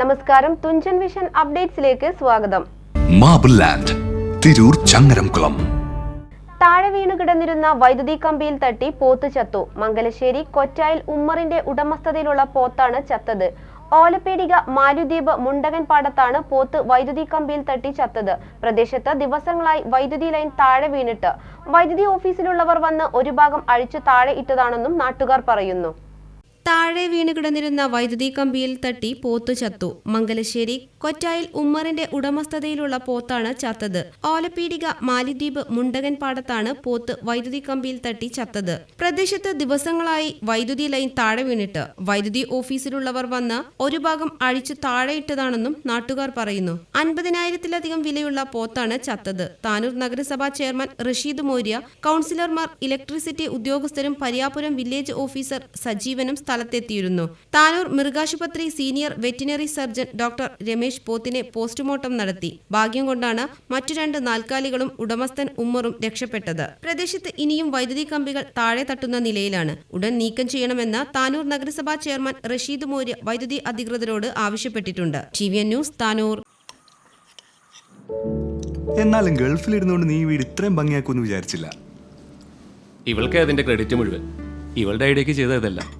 നമസ്കാരം. തുഞ്ചൻ വിഷൻ അപ്ഡേറ്റ്സിലേക്ക് സ്വാഗതം. Marble land Tirur Changaramkulam താഴെ വീണു കിടന്നിരുന്ന വൈദ്യുതി കമ്പിയിൽ തട്ടി പോത്ത് ചത്തു. മംഗലശ്ശേരി കൊറ്റായിൽ ഉമ്മറിന്റെ ഉടമസ്ഥതയിലുള്ള പോത്താണ് ചത്തത്. ഓലപ്പേടിക മാലുദ്വീപ് മുണ്ടകൻ പാടത്താണ് പോത്ത് വൈദ്യുതി കമ്പിയിൽ തട്ടി ചത്തത്. പ്രദേശത്ത് ദിവസങ്ങളായി വൈദ്യുതി ലൈൻ താഴെ വീണിട്ട്. വൈദ്യുതി ഓഫീസിലുള്ളവർ വന്ന് ഒരു ഭാഗം അഴിച്ചു താഴെ ഇട്ടതാണെന്നും നാട്ടുകാർ പറയുന്നു. താഴെ വീണ് കിടന്നിരുന്ന വൈദ്യുതി കമ്പിയിൽ തട്ടി പോത്തു ചത്തു. മംഗലശ്ശേരി കൊറ്റായിൽ ഉമ്മറിന്റെ ഉടമസ്ഥതയിലുള്ള പോത്താണ് ചത്തത്. ഓലപ്പീടിക മാലിദ്വീപ് മുണ്ടകൻ പാടത്താണ് പോത്ത് വൈദ്യുതി കമ്പിയിൽ തട്ടി ചത്തത്. പ്രദേശത്ത് ദിവസങ്ങളായി വൈദ്യുതി ലൈൻ താഴെ വീണിട്ട് വൈദ്യുതി ഓഫീസിലുള്ളവർ വന്ന് ഒരു ഭാഗം അഴിച്ചു താഴെയിട്ടതാണെന്നും നാട്ടുകാർ പറയുന്നു. അൻപതിനായിരത്തിലധികം വിലയുള്ള പോത്താണ് ചത്തത്. താനൂർ നഗരസഭാ ചെയർമാൻ റഷീദ് മൗര്യ കൌൺസിലർമാർ ഇലക്ട്രിസിറ്റി ഉദ്യോഗസ്ഥരും പരിയാപുരം വില്ലേജ് ഓഫീസർ സജീവനും സ്ഥലത്തെത്തിയിരുന്നു. Tanur മൃഗാശുപത്രി senior veterinary surgeon doctor Ramesh പോത്തിനെ പോസ്റ്റ്മോർട്ടം നടത്തി. ഭാഗ്യം കൊണ്ടാണ് മറ്റു രണ്ട് നാൽക്കാലികളും ഉടമസ്ഥൻ ഉമ്മറും രക്ഷപ്പെട്ടത്. പ്രദേശത്ത് ഇനിയും വൈദ്യുതി കമ്പികൾ താഴെ തട്ടുന്ന നിലയിലാണ്. ഉടൻ നീക്കം ചെയ്യണമെന്ന് താനൂർ നഗരസഭാ ചെയർമാൻ റഷീദ് മോര്യ വൈദ്യുതി അധികൃതരോട് ആവശ്യപ്പെട്ടിട്ടുണ്ട്. T V N news Tanur. എന്നാലും ഗൾഫിലിരുന്നുകൊണ്ട് നീ വീട് ഇത്രയും ഭംഗിയാക്കുമെന്ന് വിചാരിച്ചില്ല. ഇവൾക്ക് അതിന്റെ ക്രെഡിറ്റ് മുഴുവൻ. ഇവളുടെ ഐഡിയക്ക് ചെയ്തതല്ല.